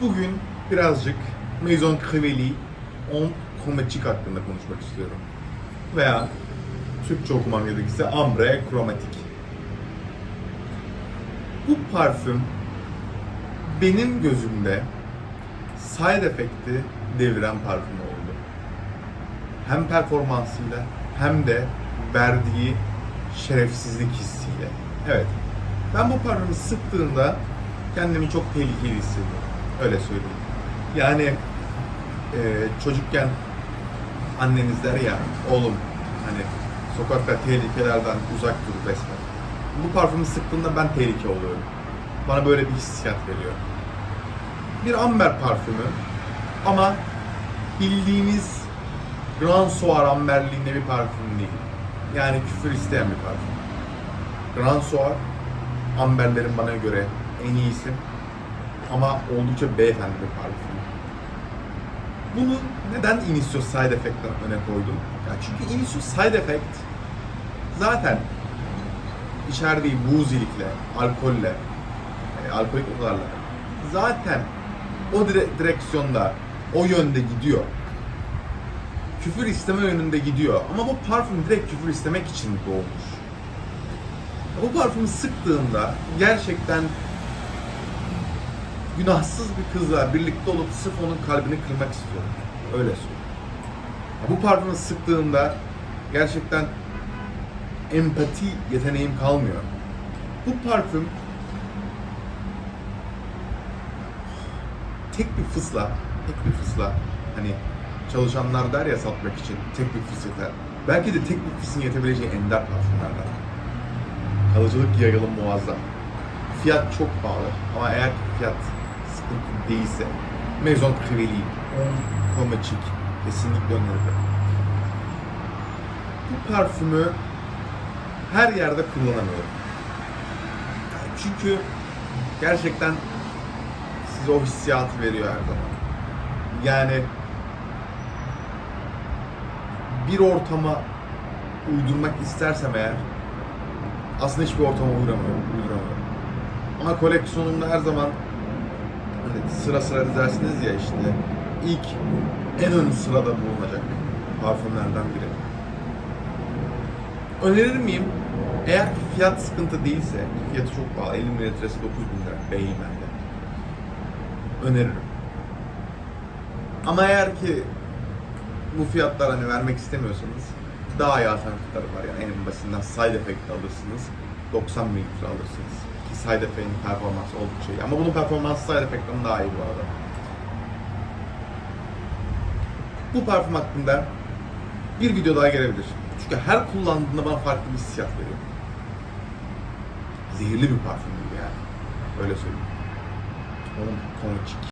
Bugün birazcık Maison Crivelli On Chromatique hakkında konuşmak istiyorum. Veya Türkçe okumam gerekirse Ambre Chromatique. Bu parfüm benim gözümde side effect'i deviren parfüm oldu. Hem performansıyla hem de verdiği şerefsizlik hissiyle. Evet, ben bu parfümü sıktığımda kendimi çok tehlikeli hissediyorum. Öyle söyleyeyim. Yani e, çocukken anneniz der ya, oğlum hani sokakta tehlikelerden uzak dur resmen. Bu parfümü sıktığımda ben tehlike oluyorum. Bana böyle bir hissiyat veriyor. Bir amber parfümü ama bildiğimiz Grand Soir amberliğinde bir parfüm değil. Yani küfür isteyen bir parfüm. Grand Soir amberlerin bana göre en iyisi ama oldukça beyefendi bir parfüm. Bunu neden Initio Side Effect'ten öne koydum? Ya çünkü Initio Side Effect zaten içerdiği buzilikle, alkolle, e, alkolik odalarla zaten o dire- direksiyonda, o yönde gidiyor. Küfür isteme yönünde gidiyor. Ama bu parfüm direkt küfür istemek için doğmuş. Bu parfümü sıktığımda gerçekten günahsız bir kızla birlikte olup sırf onun kalbini kırmak istiyorum. Öyle söyleyeyim. Bu parfümü sıktığımda gerçekten empati yeteneğim kalmıyor. Bu parfüm tek bir fısla, tek bir fısla hani çalışanlar der ya satmak için tek bir fıs yeter. Belki de tek bir fısın yetebileceği ender parfümlerden. Kalıcılık yayılım muazzam. Fiyat çok pahalı ama eğer fiyat sıkıntı değilse Maison Crivelli, On Chromatique kesinlikle öneririm. Bu parfümü her yerde kullanamıyorum. Çünkü gerçekten size o hissiyatı veriyor her zaman. Yani bir ortama uydurmak istersem eğer aslında hiçbir ortama uyduramıyorum. uyduramıyorum. Ama koleksiyonumda her zaman sıra sıra dizersiniz ya işte ilk en ön sırada bulunacak parfümlerden biri. Önerir miyim? Eğer fiyat sıkıntı değilse, fiyatı çok pahalı, 50 mililitresi 9 bin lira Beymen'de. Öneririm. Ama eğer ki bu fiyatlar hani vermek istemiyorsanız daha iyi alternatifler var yani en basitinden side effect alırsınız 90 mililitre alırsınız side effect'in performansı oldukça iyi. Ama bunun performansı side effect'ten daha iyi bu arada. Bu parfüm hakkında bir video daha gelebilir. Çünkü her kullandığında bana farklı bir hissiyat veriyor. Zehirli bir parfüm gibi yani. Öyle söyleyeyim. Onun konu çık